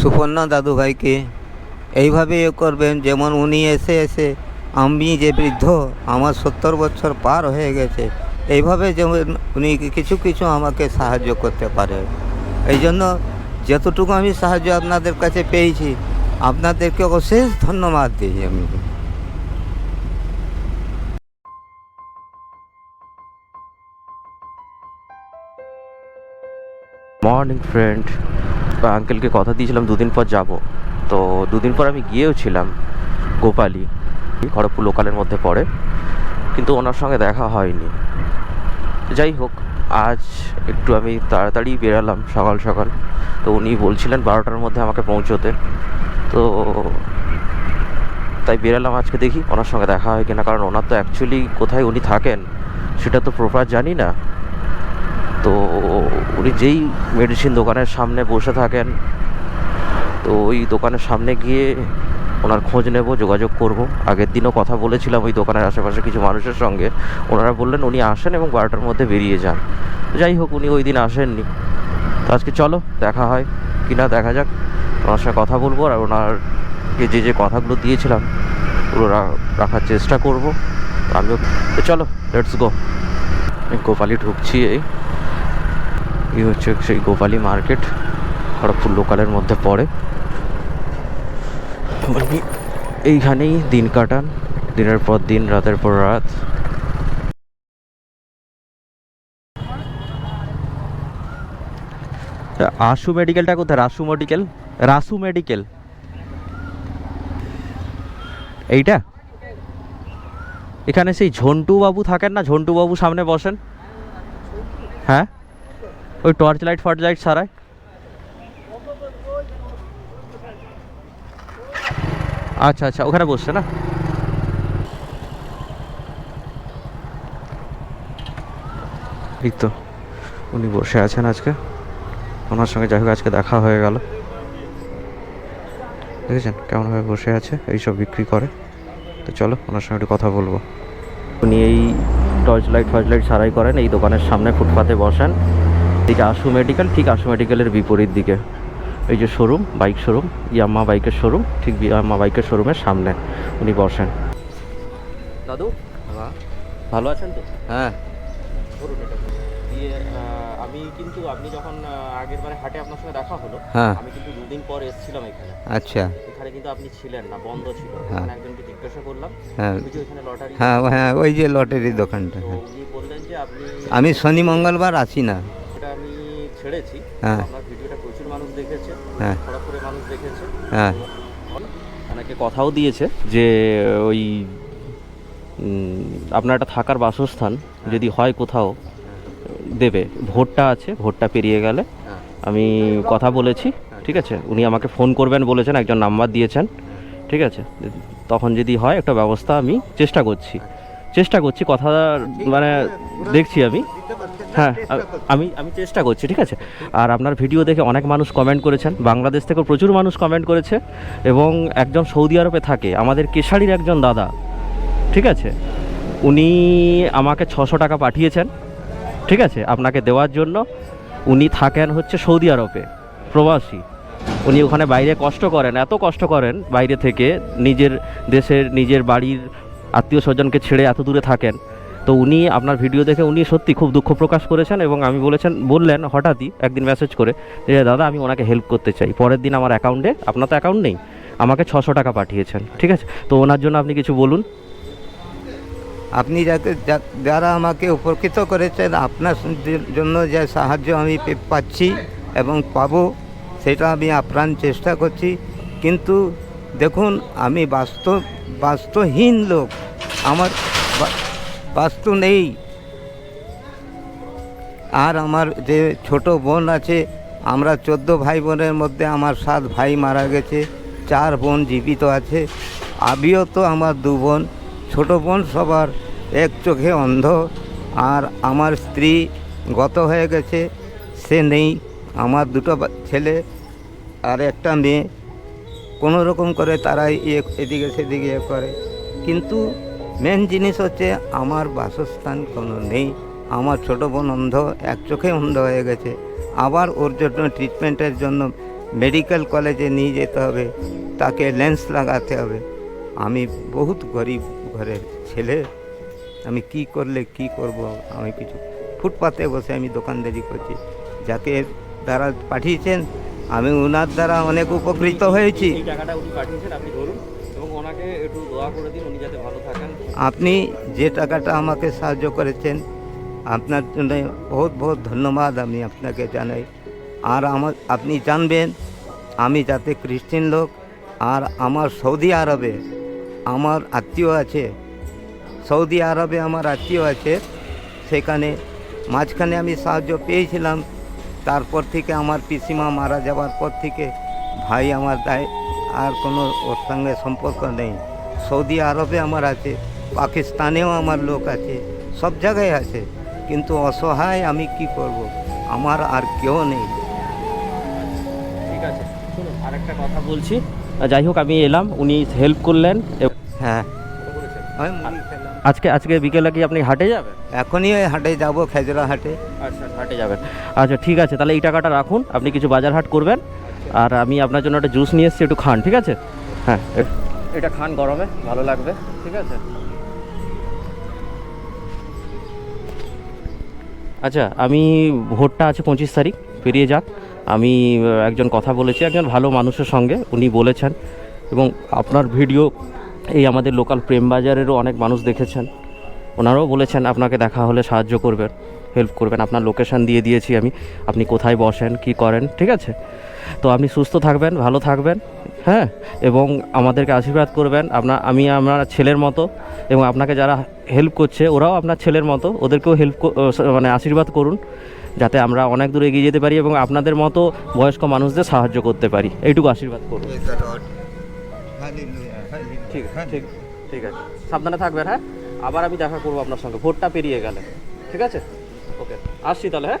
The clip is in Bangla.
সুপর্ণা দাদুভাইকে এইভাবে এ করবেন যেমন উনি এসে এসে, আমি যে বৃদ্ধ, আমার সত্তর বছর পার হয়ে গেছে। এইভাবে যেমন উনি কিছু কিছু আমাকে সাহায্য করতে পারে। এই জন্য যতটুকু আমি সাহায্য আপনাদের কাছে পেয়েছি, আপনাদেরকে অশেষ ধন্যবাদ দিই আমি। মর্নিং ফ্রেন্ড আঙ্কেলকে কথা দিয়েছিলাম, দুদিন পর যাব। তো দুদিন পর আমি গিয়েও ছিলাম গোপালি খড়গপুর লোকালের মধ্যে পড়ে। কিন্তু ওনার সঙ্গে দেখা হয়নি। যাই হোক, আজ একটু আমি তাড়াতাড়ি বেরালাম সকাল সকাল। তো উনি বলছিলেন বারোটার মধ্যে আমাকে পৌঁছোতে। তো তাই বেরালাম আজকে দেখি ওনার সঙ্গে দেখা হয় কিনা। কারণ ওনার তো অ্যাকচুয়ালি কোথায় উনি থাকেন, সেটা তো প্রপার জানি না। তো উনি যেই মেডিসিন দোকানের সামনে বসে থাকেন, তো ওই দোকানের সামনে গিয়ে ওনার খোঁজ নেব, যোগাযোগ করব। আগের দিনও কথা বলেছিলাম ওই দোকানের আশেপাশে কিছু মানুষের সঙ্গে। ওনারা বললেন, উনি আসেন এবং বারোটার মধ্যে বেরিয়ে যান। যাই হোক, উনি ওই দিন আসেননি। তো আজকে চলো, দেখা হয়। কি না, দেখা যাক। ওনার সঙ্গে কথা বলব আর ওনারকে যে যে কথাগুলো দিয়েছিলাম, ওগুলো রাখার চেষ্টা করব। আমিও চলো লেটস গো গোপালি ঢুকছি এই। এই হচ্ছে সেই গোপালি মার্কেট খড়গপুর লোকালের মধ্যে পড়ে। উনি এইখানেই দিন কাটান দিনের পর দিন রাতের পর রাত। আশু মেডিকেলটা কোথায়? রাসু মেডিকেল রাসু মেডিকেল এইটা? এখানে সেই ঝন্টু বাবু থাকেন না? ঝন্টু বাবু সামনে বসেন। হ্যাঁ? ওই টর্চ লাইট ফর্চ লাইট সারায় আচ্ছা আচ্ছা ওখানে বসছে না? এই তো, উনি বসে আছেন আজকে। ওনার সঙ্গে যাই হোক, আজকে দেখা হয়ে গেল। দেখেছেন কেমনভাবে বসে আছে, এইসব বিক্রি করে। তো চলো, ওনার সঙ্গে একটু কথা বলব। উনি এই টর্চ লাইট ফর্চ লাইট সারাই করেন, এই দোকানের সামনে ফুটপাতে বসেন। এদিকে আশু মেডিকেল ঠিক আশু মেডিকেলের বিপরীত দিকে। এই যে শোরুম বাইক শোরুম ইয়াম্মা বাইকের শোরুম ঠিক ইয়াম্মা বাইকের শোরুমের সামনে উনি বসেন। দাদু? ভালো আছেন তো? হ্যাঁ। দিয়ে আমি কিন্তু আপনি যখন আগের বারে হাটে আপনার সঙ্গে দেখা হলো হ্যাঁ। আমি কিন্তু দুদিন পর এসেছিলাম এখানে। আচ্ছা। এখানে কিন্তু আপনি ছিলেন না বন্ধ ছিল। হ্যাঁ। এখানে একজনকে জিজ্ঞাসা করলাম হ্যাঁ। ওই যে লটারি হ্যাঁ হ্যাঁ ওই যে লটারি দোকানটা হ্যাঁ। উনি বললেন যে আপনি আমি শনি মঙ্গলবার আসি না। ছেড়েছি। হ্যাঁ। আপনার ভিডিওটা প্রচুর মানুষ দেখেছে হ্যাঁ। খড়গপুরের মানুষ দেখেছে। হ্যাঁ। অনেকে কথাও দিয়েছে যে ওই আপনার একটা থাকার বাসস্থান যদি হয় কোথাও দেবে। ভোটটা আছে ভোটটা পেরিয়ে গেলে হ্যাঁ। আমি কথা বলেছি ঠিক আছে? উনি আমাকে ফোন করবেন বলেছেন একজন নাম্বার দিয়েছেন ঠিক আছে? তখন যদি হয় একটা ব্যবস্থা আমি চেষ্টা করছি। চেষ্টা করছি কথা মানে দেখছি আমি। হ্যাঁ আমি আমি চেষ্টা করছি ঠিক আছে? আর আপনার ভিডিও দেখে অনেক মানুষ কমেন্ট করেছেন। বাংলাদেশ থেকেও প্রচুর মানুষ কমেন্ট করেছে। এবং একজন সৌদি আরবে থাকে আমাদের কেশারির একজন দাদা ঠিক আছে? উনি আমাকে ছশো টাকা পাঠিয়েছেন ঠিক আছে? আপনাকে দেওয়ার জন্য। উনি থাকেন হচ্ছে সৌদি আরবে প্রবাসী। উনি ওখানে বাইরে কষ্ট করেন এত কষ্ট করেন বাইরে থেকে নিজের দেশের নিজের বাড়ির আত্মীয় স্বজনকে ছেড়ে এত দূরে থাকেন। তো উনি, আপনার ভিডিও দেখে উনি সত্যি খুব দুঃখ প্রকাশ করেছেন এবং আমি বলেছেন, বললেন হঠাৎই একদিন মেসেজ করে যে, দাদা, আমি ওনাকে হেল্প করতে চাই। পরের দিন আমার অ্যাকাউন্টে আপনার তো অ্যাকাউন্ট নেই, আমাকে ছশো টাকা পাঠিয়েছেন। ঠিক আছে? তো ওনার জন্য আপনি কিছু বলুন। আপনি যাকে যা- যারা আমাকে উপকৃত করেছেন, আপনার জন্য যে সাহায্য আমি পাচ্ছি এবং পাবো, সেটা আমি আপ্রাণ চেষ্টা করছি। কিন্তু দেখুন, আমি বাস্তব বাস্তুহীন লোক। আমার বাস্তু নেই। আর আমার যে ছোট বোন আছে, আমরা চোদ্দ ভাই বোনের মধ্যে আমার সাত ভাই মারা গেছে, চার বোন জীবিত আছে। আমিও তো আমার দু বোন। ছোট বোন সবার এক চোখে অন্ধ। আর আমার স্ত্রী গত হয়ে গেছে, সে নেই। আমার দুটো ছেলে আর একটা মেয়ে। কোনো রকম করে তারাই এদিকে সেদিকে করে। কিন্তু মেন জিনিস হচ্ছে আমার বাসস্থান কোনো নেই। আমার ছোটো বোন অন্ধ, এক চোখে অন্ধ হয়ে গেছে। আবার ওর জন্য ট্রিটমেন্টের জন্য মেডিকেল কলেজে নিয়ে যেতে হবে। তাকে লেন্স লাগাতে হবে। আমি বহুত গরিব ঘরের ছেলে। আমি কি করলে কি করব? আমি কিছু ফুটপাতে বসে আমি দোকানদারি করছি। যাকে দ্বারা পাঠিয়েছেন, আমি ওনার দ্বারা অনেক উপকৃত হয়েছি। টাকাটা উনি পাঠিয়েছেন, আপনি ধরুন। একটু দোয়া করে দিন, উনি যাতে ভালো থাকেন। আপনি যে টাকাটা আমাকে সাহায্য করেছেন, আপনার জন্য বহুত বহুত ধন্যবাদ আমি আপনাকে জানাই। আর আমার, আপনি জানবেন, আমি যাতে খ্রিস্টান লোক, আর আমার সৌদি আরবে আমার আত্মীয় আছে, সৌদি আরবে আমার আত্মীয় আছে, সেখানে মাঝখানে আমি সাহায্য পেয়েছিলাম, তারপর থেকে আমার পিসিমা মারা যাওয়ার পর থেকে ভাই আমার দায় আর কোনো ওর সঙ্গে সম্পর্ক নেই। সৌদি আরবে আমার আছে পাকিস্তানেও আমার লোক আছে সব জায়গায় আছে। কিন্তু অসহায় আমি কি করব? আমার আর কেউ নেই। ঠিক আছে শুনুন আরেকটা কথা বলছি। যাই হোক আমি এলাম উনি হেল্প করলেন। হ্যাঁ। আমি আজকে আজকে বিকেলে কি আপনি হাটে যাবেন? এখনই ওই হাটে যাব খেজরা হাটে। আচ্ছা হাটে যাবেন। আচ্ছা ঠিক আছে তাহলে এই টাকাটা রাখুন আপনি কিছু বাজার হাট করবেন। আর আমি আপনার জন্য একটা জুস নিয়ে এসেছি একটু খান ঠিক আছে? হ্যাঁ এটা খান গরমে ভালো লাগবে ঠিক আছে? আচ্ছা আমি ভোটটা আছে পঁচিশ তারিখ পেরিয়ে যাক। আমি একজন কথা বলেছি একজন ভালো মানুষের সঙ্গে উনি বলেছেন। এবং আপনার ভিডিও এই আমাদের লোকাল প্রেম বাজারেরও অনেক মানুষ দেখেছেন। ওনারাও বলেছেন আপনাকে দেখা হলে সাহায্য করবেন হেল্প করবেন। আপনার লোকেশন দিয়ে দিয়েছি আমি আপনি কোথায় বসেন কি করেন ঠিক আছে? তো আপনি সুস্থ থাকবেন ভালো থাকবেন হ্যাঁ? এবং আমাদেরকে আশীর্বাদ করবেন। আপনার আমি আমার ছেলের মতো এবং আপনাকে যারা হেল্প করছে ওরাও আপনার ছেলের মতো। ওদেরকেও হেল্প মানে আশীর্বাদ করুন যাতে আমরা অনেক দূর এগিয়ে যেতে পারি এবং আপনাদের মতো বয়স্ক মানুষদের সাহায্য করতে পারি। এইটুকু আশীর্বাদ করুন। ঠিক আছে ঠিক ঠিক আছে। সাবধানে থাকবেন হ্যাঁ? আবার আমি দেখা করব আপনার সঙ্গে। ভোটটা পেরিয়ে গেলে। ঠিক আছে? ওকে আসছি তাহলে হ্যাঁ?